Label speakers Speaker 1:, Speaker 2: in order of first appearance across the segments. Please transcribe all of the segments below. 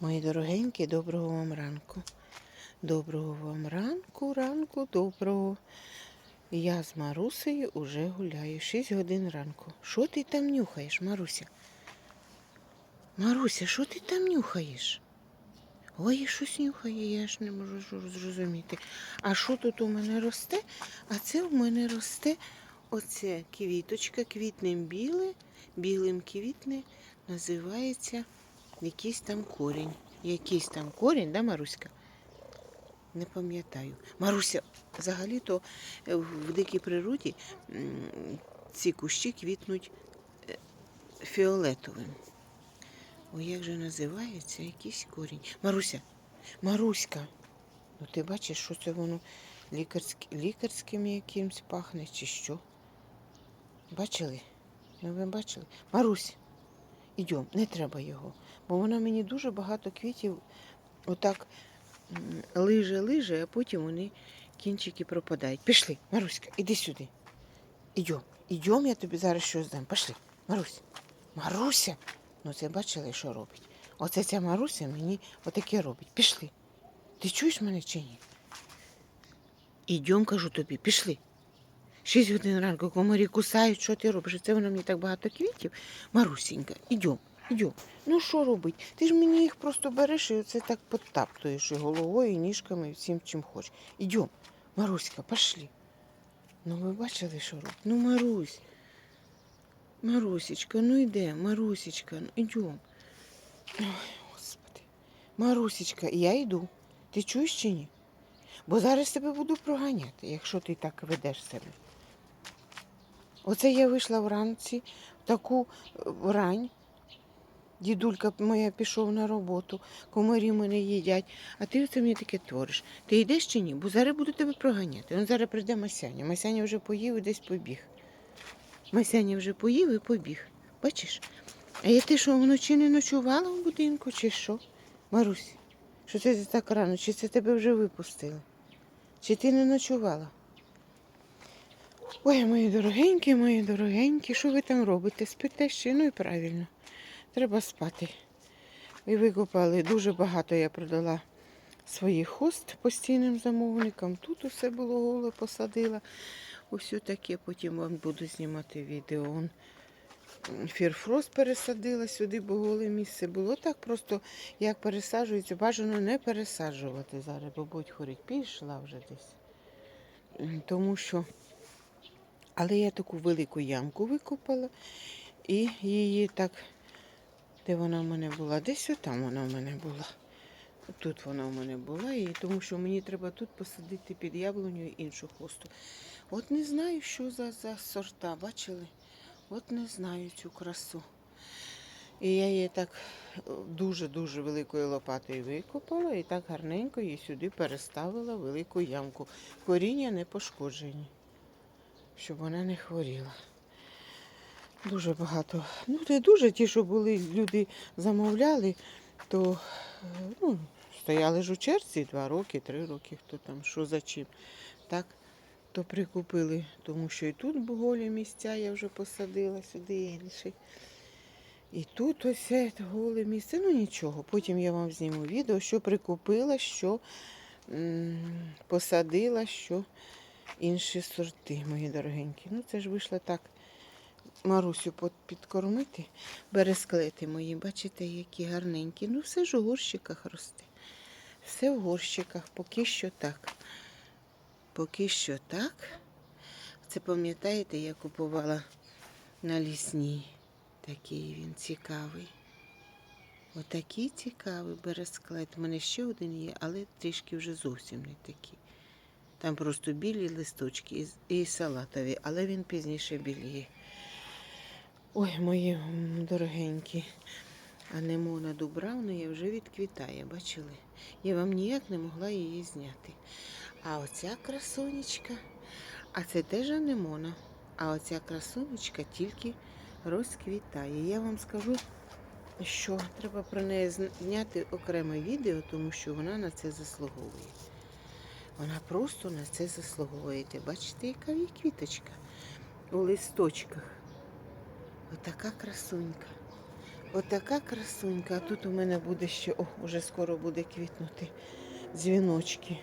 Speaker 1: Мої дорогенькі, доброго вам ранку. Доброго вам ранку, ранку, доброго. Я з Марусею уже гуляю. 6 годин ранку. Що ти там нюхаєш, Маруся? Маруся, що ти там нюхаєш? Ой, щось нюхає, я ж не можу зрозуміти. А що тут у мене росте? А це у мене росте оце квіточка, квітнем біле, білим квітне, називається якийсь там корінь. Якийсь там корінь, да, Маруська? Не пам'ятаю. Маруся, взагалі-то е, в дикій природі ці кущі квітнуть е, фіолетовим. Ой, як же називається якийсь корінь. Маруся, Маруська. Ну ти бачиш, що це воно лікарськ... лікарським якимсь пахне, чи що? Бачили? Ну ви бачили? Марусь, ідемо, не треба його. Бо вона мені дуже багато квітів отак лиже-лиже, а потім вони кінчики пропадають. Пішли, Маруська, іди сюди. Ідем, ідем, я тобі зараз щось дам. Пішли. Марусь. Маруся. Ну це бачили, що робить. Оце ця Маруся мені отаке робить. Пішли. Ти чуєш мене чи ні? Ідем, кажу тобі, пішли. Шість годин ранку комарі кусають, що ти робиш? Це вона мені так багато квітів. Марусінька, ідем, ідем. Ну що робить? Ти ж мені їх просто береш і оце так подтаптуєш і головою, і ніжками, і всім чим хочеш. Ідем, Маруська, пішли. Ну ви бачили, що робить? Ну, Марусь. Марусечка, ну йде, Марусечка, ну ідем. Ой, Господи. Марусечка, я йду. Ти чуєш чи ні? Бо зараз тебе буду проганяти, якщо ти так ведеш себе. Оце я вийшла вранці в таку е, рань. Дідулька моя пішов на роботу, комарі мене їдять, а ти оце мені таке твориш. Ти йдеш чи ні? Бо зараз буду тебе проганяти. Он зараз прийде Масяня. Масяня вже поїв і десь побіг. Масяня вже поїв і побіг. Бачиш? А я ти що, вночі не ночувала в будинку, чи що? Марусь, що це так рано? Чи це тебе вже випустили? Чи ти не ночувала? Ой, мої дорогенькі, мої дорогенькі, що ви там робите? Спите ще? Ну і правильно. Треба спати. І викопали. Дуже багато я продала своїх хост постійним замовникам. Тут усе було голе, посадила. Ось таке, потім вам буду знімати відео. Он фірфрост пересадила сюди, бо голе місце було так просто, як пересаджується, бажано не пересаджувати зараз, бо будь хорить. Пішла вже десь. Тому що, але я таку велику ямку викопала і її так, де вона в мене була? Десь отам вона в мене була. Тут вона в мене була, і тому що мені треба тут посадити під яблуню іншу хосту. От не знаю, що за, за сорта, бачили? От не знаю цю красу. І я її так е, дуже-дуже великою лопатою викопала і так гарненько її сюди переставила велику ямку. Коріння не пошкоджені, щоб вона не хворіла. Дуже багато. Ну, не дуже ті, що були, люди замовляли, то е, ну, стояли ж у черзі два роки, три роки, хто там, що за чим. Так, то прикупили, тому що і тут голі місця я вже посадила сюди інші. І тут ось голе місце. Ну нічого. Потім я вам зніму відео, що прикупила, що посадила, що інші сорти, мої дорогенькі. Ну, це ж вийшло так. Марусю підкормити, бересклети мої, бачите, які гарненькі. Ну, все ж у горщиках росте. Все в горщиках, поки що так. Поки що так. Це пам'ятаєте, я купувала на лісній. Такий він цікавий. Отакий цікавий бересклет. У мене ще один є, але трішки вже зовсім не такий. Там просто білі листочки і- салатові, але він пізніше біліє. Ой, мої дорогенькі. Анемона Дубравна вже відквітає, бачили? Я вам ніяк не могла її зняти. А оця красунечка, а це теж анемона. А оця красунечка тільки розквітає. Я вам скажу, що треба про неї зняти окреме відео, тому що вона на це заслуговує. Вона просто на це заслуговує. Бачите, яка її квіточка у листочках. Отака красунька. Отака красунька. А тут у мене буде ще, о, вже скоро буде квітнути дзвіночки.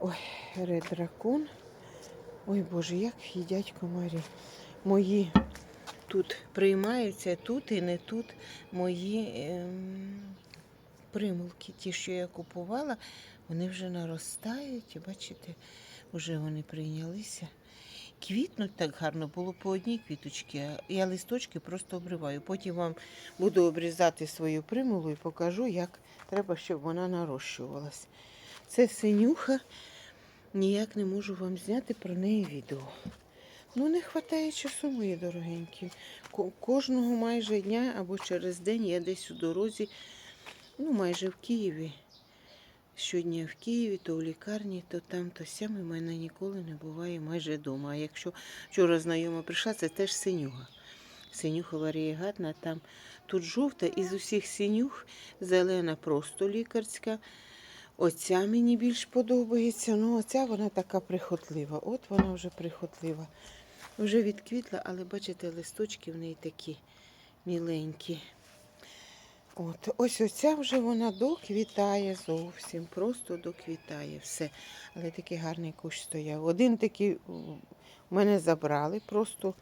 Speaker 1: Ой, ред дракон. Ой Боже, як їдять комарі. Мої тут приймаються, тут і не тут мої ем, примулки, ті, що я купувала, вони вже наростають, і бачите, вже вони прийнялися. Квітнуть так гарно, було по одній квіточці, я листочки просто обриваю. Потім вам буду обрізати свою примулу і покажу, як треба, щоб вона нарощувалась. Це синюха, ніяк не можу вам зняти про неї відео. Ну, не вистачає часу, мої дорогенькі. Кожного майже дня або через день я десь у дорозі, ну, майже в Києві. Щодня в Києві, то в лікарні, то там, то сям, і мене ніколи не буває майже вдома. А якщо вчора знайома прийшла, це теж синюга. Синюха варієгатна, там тут жовта, із усіх синюх зелена просто лікарська. Оця мені більш подобається. Ну, оця вона така прихотлива. От вона вже прихотлива. Вже відквітла, але бачите, листочки в неї такі міленькі. От, ось оця вже вона доквітає зовсім, просто доквітає все. Але такий гарний кущ стояв. Один такий мене забрали, просто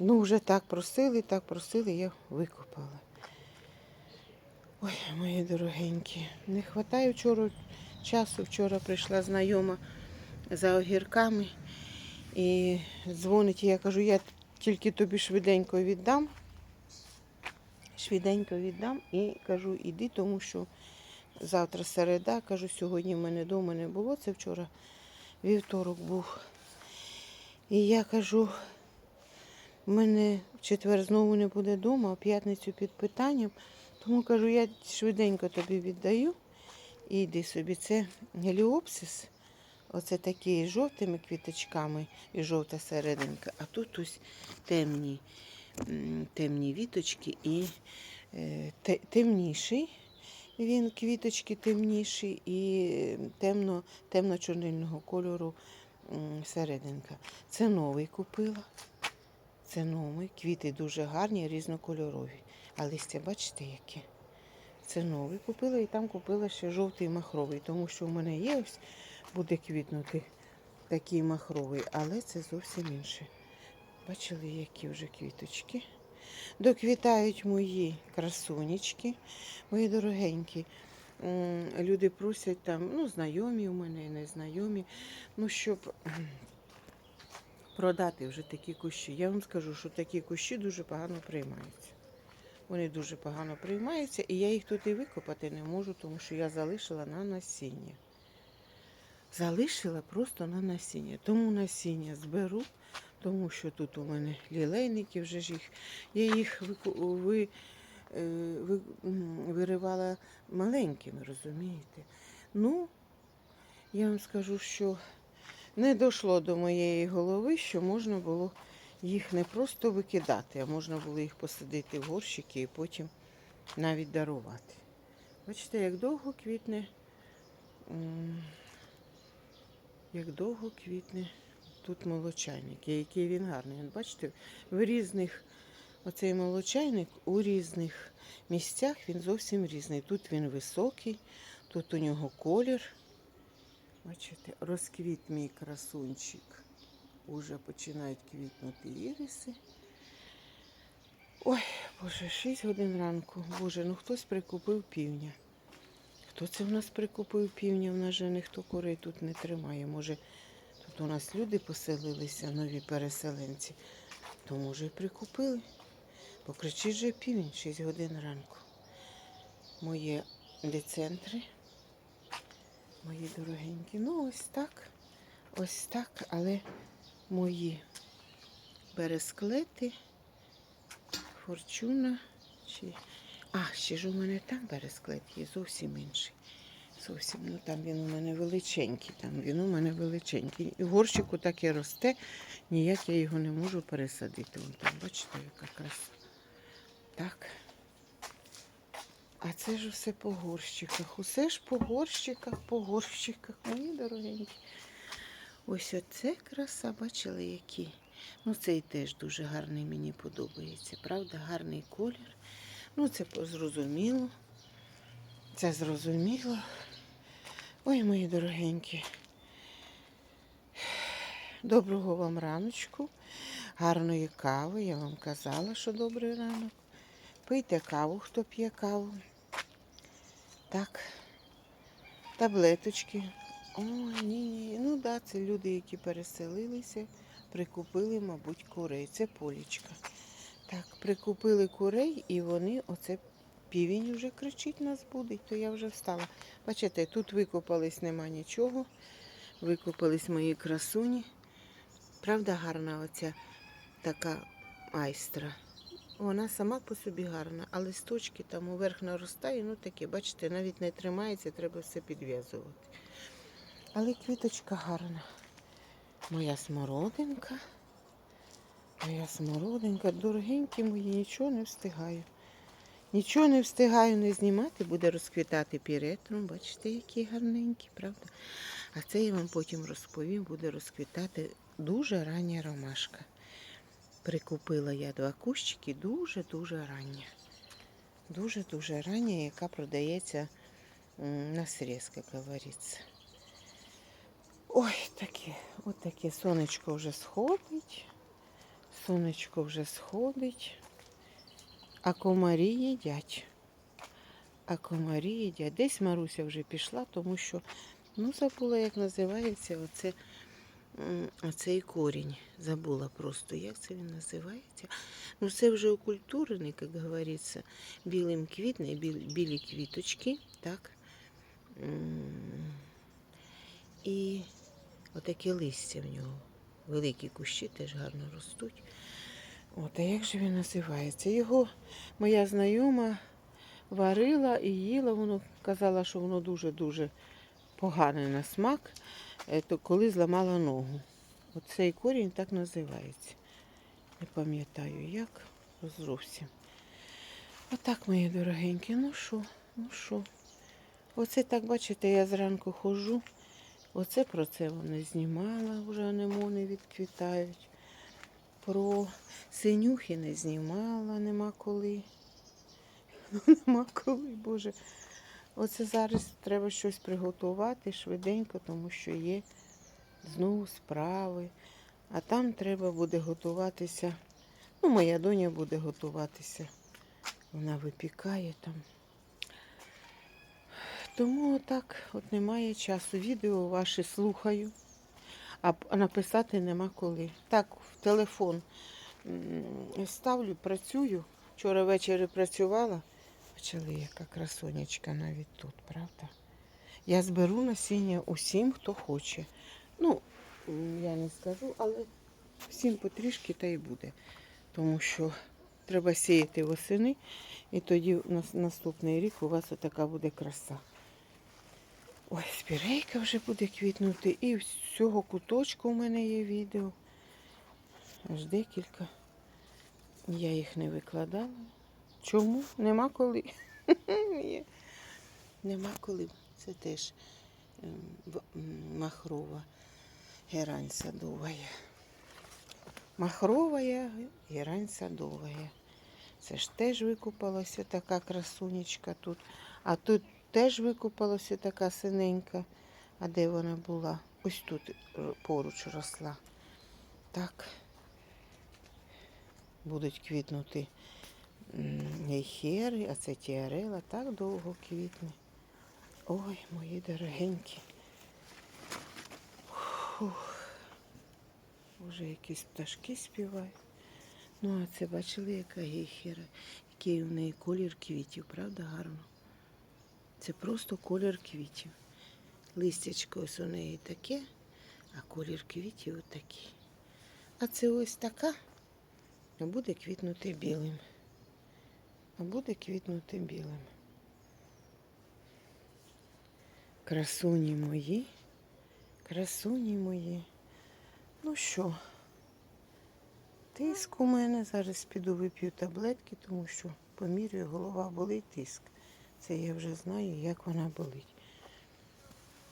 Speaker 1: ну вже так просили, так просили, я викопала. Ой, мої дорогенькі, не вистачає вчора часу. Вчора прийшла знайома за огірками і дзвонить, і я кажу, я тільки тобі швиденько віддам. Швиденько віддам і кажу, іди, тому що завтра середа, кажу, сьогодні в мене вдома не було, це вчора вівторок був. І я кажу, в мене в четвер знову не буде вдома, а п'ятницю під питанням. Тому кажу, я швиденько тобі віддаю. І йди собі. Це геліопсис. Оце такі з жовтими квіточками і жовта серединка. А тут ось темні, м, темні віточки і е, темніший. Він квіточки темніші і темно, темно-чорнильного кольору серединка. Це новий купила. Це новий. Квіти дуже гарні, різнокольорові. А листя, бачите, яке? Це новий купила і там купила ще жовтий махровий, тому що в мене є ось буде квітнути такий махровий, але це зовсім інше. Бачили, які вже квіточки. Доквітають мої красунечки, мої дорогенькі. Люди просять там, ну, знайомі у мене незнайомі, ну, щоб продати вже такі кущі. Я вам скажу, що такі кущі дуже погано приймаються. Вони дуже погано приймаються, і я їх тут і викопати не можу, тому що я залишила на насіння. Залишила просто на насіння. Тому насіння зберу, тому що тут у мене лілейники вже ж їх. Я їх ви, е, ви, виривала маленькими, розумієте? Ну, я вам скажу, що не дійшло до моєї голови, що можна було їх не просто викидати, а можна було їх посадити в горщики і потім навіть дарувати. Бачите, як довго квітне, як довго квітне тут молочайник, який він гарний. Бачите, в різних оцей молочайник у різних місцях він зовсім різний. Тут він високий, тут у нього колір. Бачите, розквіт мій красунчик. Уже починають квітнути іриси. Ой, боже, 6 годин ранку. Боже, ну хтось прикупив півня. Хто це в нас прикупив півня? В нас же ніхто курей тут не тримає. Може, у нас люди поселилися, нові переселенці. То може і прикупили. Покричить же півень 6 годин ранку. Мої децентри. Мої дорогенькі. Ну, ось так. Ось так, але мої бересклети, форчуна. Чи... А, ще ж у мене там бересклет є, зовсім інший. Зовсім, ну там він у мене величенький, там він у мене величенький. І горщику так і росте, ніяк я його не можу пересадити. Вон там, бачите, яка краса. Так. А це ж все по горщиках. Усе ж по горщиках, по горщиках, мої дорогенькі. Ось оце краса, бачили, які. Ну, цей теж дуже гарний мені подобається. Правда, гарний колір. Ну, це зрозуміло. Це зрозуміло. Ой, мої дорогенькі. Доброго вам раночку, гарної кави. Я вам казала, що добрий ранок. Пийте каву, хто п'є каву. Так. Таблеточки. О, ні, ні. Ну так, да, це люди, які переселилися, прикупили, мабуть, курей. Це полічка. Так, прикупили курей і вони, оце півень вже кричить нас будить, то я вже встала. Бачите, тут викопались, нема нічого. Викопались мої красуні. Правда, гарна оця така айстра. Вона сама по собі гарна, а листочки там уверх наростає, ну таке, бачите, навіть не тримається, треба все підв'язувати. Але квіточка гарна. Моя смородинка. Моя смородинка, дорогенькі мої, нічого не встигаю. Нічого не встигаю не знімати, буде розквітати піретром. Бачите, які гарненькі, правда? А це я вам потім розповім, буде розквітати дуже рання ромашка. Прикупила я два кущики дуже-дуже рання. Дуже-дуже рання, яка продається на срез, як говориться. Ой, таке, от таке сонечко вже сходить. Сонечко вже сходить. А комарі їдять. А комарі їдять. Десь Маруся вже пішла, тому що ну, забула, як називається оце, оцей корінь. Забула просто, як це він називається. Ну, це вже окультурений, як говориться, білим квітне, біл- білі квіточки, так. І отаке листя в нього. Великі кущі теж гарно ростуть. От, а як же він називається? Його моя знайома варила і їла, воно казала, що воно дуже-дуже погане на смак, е, то коли зламала ногу. Оцей корінь так називається. Не пам'ятаю як зовсім. Отак, мої дорогенькі, ну що, ну що. Оце так, бачите, я зранку ходжу. Оце про це вона знімала, вже анемони відквітають. Про синюхи не знімала, нема коли. Ну, нема коли, Боже. Оце зараз треба щось приготувати швиденько, тому що є знову справи. А там треба буде готуватися. Ну, моя доня буде готуватися. Вона випікає там. Тому отак от немає часу. Відео ваші слухаю, а написати нема коли. Так, в телефон ставлю, працюю. Вчора ввечері працювала. Почали, яка красонечка навіть тут, правда? Я зберу насіння усім, хто хоче. Ну, я не скажу, але всім потрішки та й буде. Тому що треба сіяти восени, і тоді наступний рік у вас отака буде краса. Ой, спірейка вже буде квітнути. І з цього куточку у мене є відео. Аж декілька. Я їх не викладала. Чому? Нема коли. Нема коли. Це теж ем, махрова герань садовая. Махровая герань садовая. Це ж теж викупалася така красунечка тут. А тут теж викупалася така синенька. А де вона була? Ось тут поруч росла. Так. Будуть квітнути м, гейхери, а це тіарела так довго квітне. Ой, мої дорогенькі. Фух. Уже якісь пташки співають. Ну, а це бачили, яка гейхера, який в неї колір квітів, правда, гарно? Це просто колір квітів. Листячко ось у неї таке, а колір квітів отакий. А це ось така, а буде квітнути білим. А буде квітнути білим. Красуні мої, красуні мої. Ну що, тиск у мене. Зараз піду вип'ю таблетки, тому що помірюю, голова болить тиск. Це я вже знаю, як вона болить.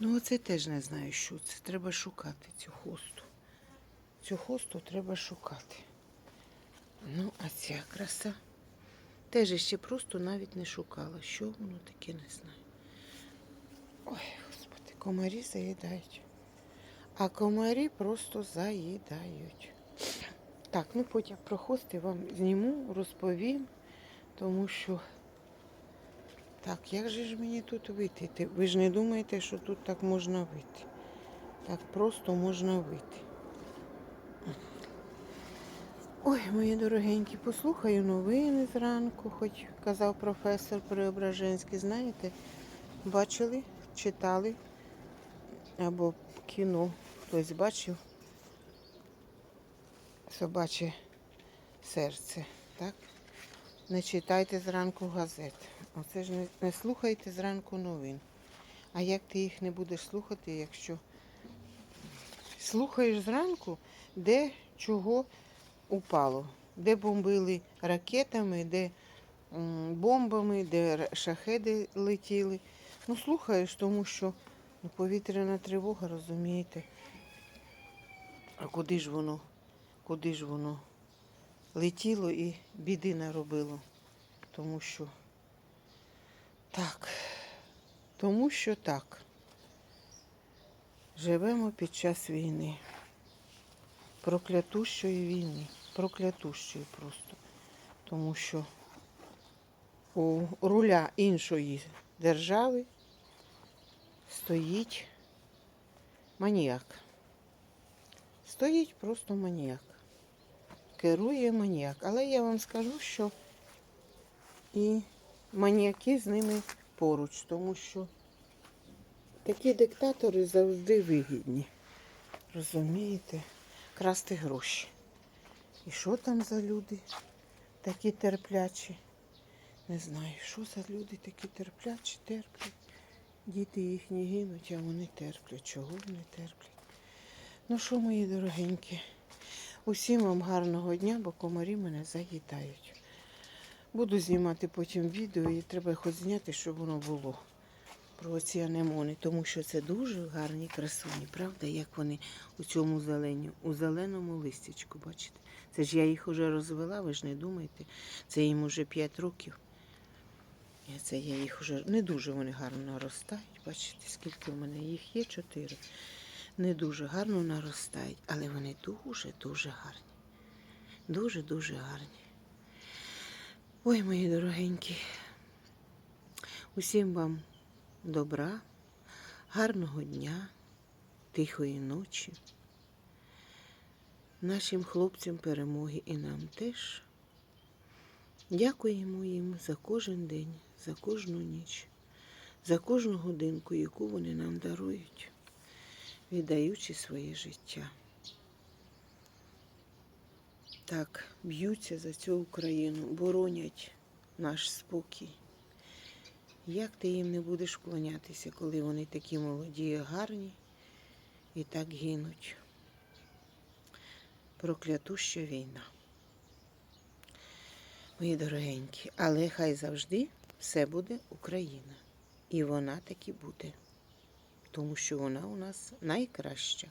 Speaker 1: Ну, оце теж не знаю, що це. Треба шукати цю хосту. цю хосту треба шукати. Ну, а ця краса. Теж ще просто навіть не шукала. Що воно таке, не знаю. Ой, господи, комарі заїдають. А комарі просто заїдають. Так, ну потім про хости вам зніму, розповім, тому що. Так, як же ж мені тут вийти? Ви ж не думаєте, що тут так можна вийти? Так просто можна вийти. Ой, мої дорогенькі, послухаю новини зранку, хоч казав професор Преображенський, знаєте, бачили, читали або кіно хтось бачив собаче серце, так? Не читайте зранку газет. Оце ж не, не слухайте зранку новин. А як ти їх не будеш слухати, якщо слухаєш зранку, де чого упало, де бомбили ракетами, де м, бомбами, де шахеди летіли. Ну, слухаєш, тому що ну, повітряна тривога, розумієте. А куди ж воно? Куди ж воно летіло і біди наробило? Тому що так, тому що так. Живемо під час війни. Проклятущої війни. Проклятущої просто. Тому що у руля іншої держави стоїть маніяк. Стоїть просто маніяк. Керує маніяк. Але я вам скажу, що і маніяки з ними поруч, тому що такі диктатори завжди вигідні. Розумієте? Красти гроші. І що там за люди такі терплячі? Не знаю, що за люди такі терплячі, терплять. Діти їхні гинуть, а вони терплять. Чого вони терплять? Ну що, мої дорогенькі, усім вам гарного дня, бо комарі мене заїдають. Буду знімати потім відео і треба хоч зняти, щоб воно було про ці анемони, тому що це дуже гарні красуні, правда, як вони у цьому зелені, у зеленому листячку, бачите? Це ж я їх уже розвела, ви ж не думайте. Це їм уже 5 років. Це я їх уже не дуже вони гарно наростають. Бачите, скільки в мене їх є? Чотири. Не дуже гарно наростають, але вони дуже-дуже гарні. Дуже-дуже гарні. Ой, мої дорогенькі. Усім вам добра, гарного дня, тихої ночі. Нашим хлопцям перемоги і нам теж. Дякуємо їм за кожен день, за кожну ніч, за кожну годинку, яку вони нам дарують, віддаючи своє життя. Так, б'ються за цю Україну, боронять наш спокій. Як ти їм не будеш вклонятися, коли вони такі молоді і гарні і так гинуть? Проклятуща війна. Мої дорогенькі, але хай завжди все буде Україна. І вона таки буде. Тому що вона у нас найкраща.